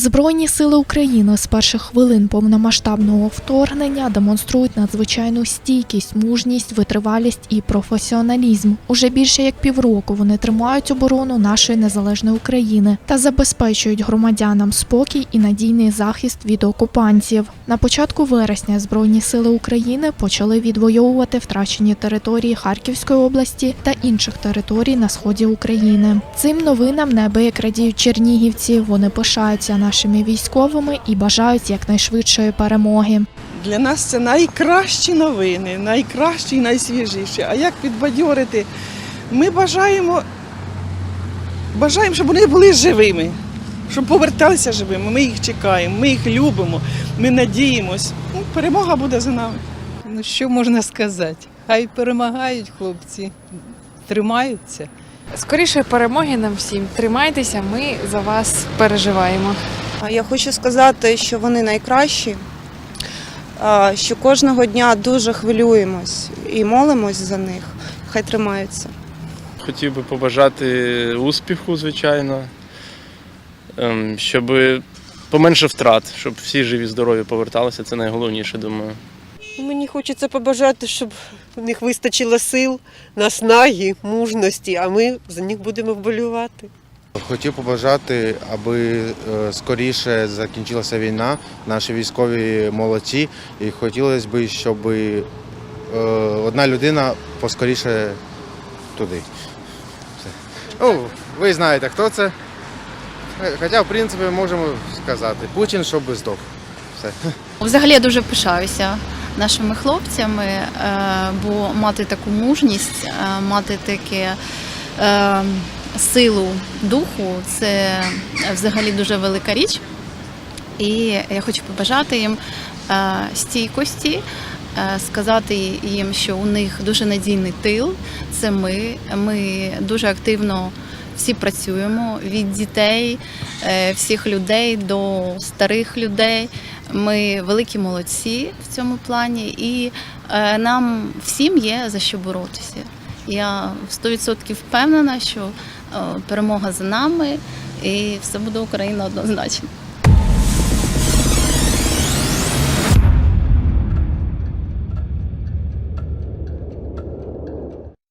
Збройні сили України з перших хвилин повномасштабного вторгнення демонструють надзвичайну стійкість, мужність, витривалість і професіоналізм. Уже більше як півроку вони тримають оборону нашої незалежної України та забезпечують громадянам спокій і надійний захист від окупантів. На початку вересня Збройні сили України почали відвоювати втрачені території Харківської області та інших територій на сході України. Цим новинам неабияк радіють чернігівці. Вони пишаються нашими військовими і бажають якнайшвидшої перемоги. Для нас це найкращі новини, найкращі і найсвіжіші. А як підбадьорити? Ми бажаємо, бажаємо, щоб вони були живими, щоб поверталися живими. Ми їх чекаємо, ми їх любимо, ми надіємось. Ну, перемога буде за нами. Ну що можна сказати? Хай перемагають хлопці, тримаються. Скоріше перемоги нам всім. Тримайтеся, ми за вас переживаємо. А Я хочу сказати, що вони найкращі, що кожного дня дуже хвилюємось і молимось за них. Хай тримаються. Хотів би побажати успіху, звичайно, ем, щоб поменше втрат, щоб всі живі, здорові поверталися. Це найголовніше, думаю. Мені хочеться побажати, щоб в них вистачило сил, наснаги, мужності, а ми за них будемо вболювати. Хотів побажати, аби е, скоріше закінчилася війна. Наші військові молодці, і хотілося б, щоб е, одна людина поскоріше туди. Ну, ви знаєте, хто це. Е, Хоча, в принципі, можемо сказати, Путін, щоб здох. Все. Взагалі я дуже пишаюся нашими хлопцями, бо мати таку мужність, мати таке силу духу це взагалі дуже велика річ. І я хочу побажати їм е, стійкості, е, сказати їм, що у них дуже надійний тил. Це ми. Ми дуже активно всі працюємо від дітей, е, всіх людей до старих людей. Ми великі молодці в цьому плані, і нам всім є за що боротися. Я 100% впевнена, що е, перемога за нами, і все буде Україна однозначно.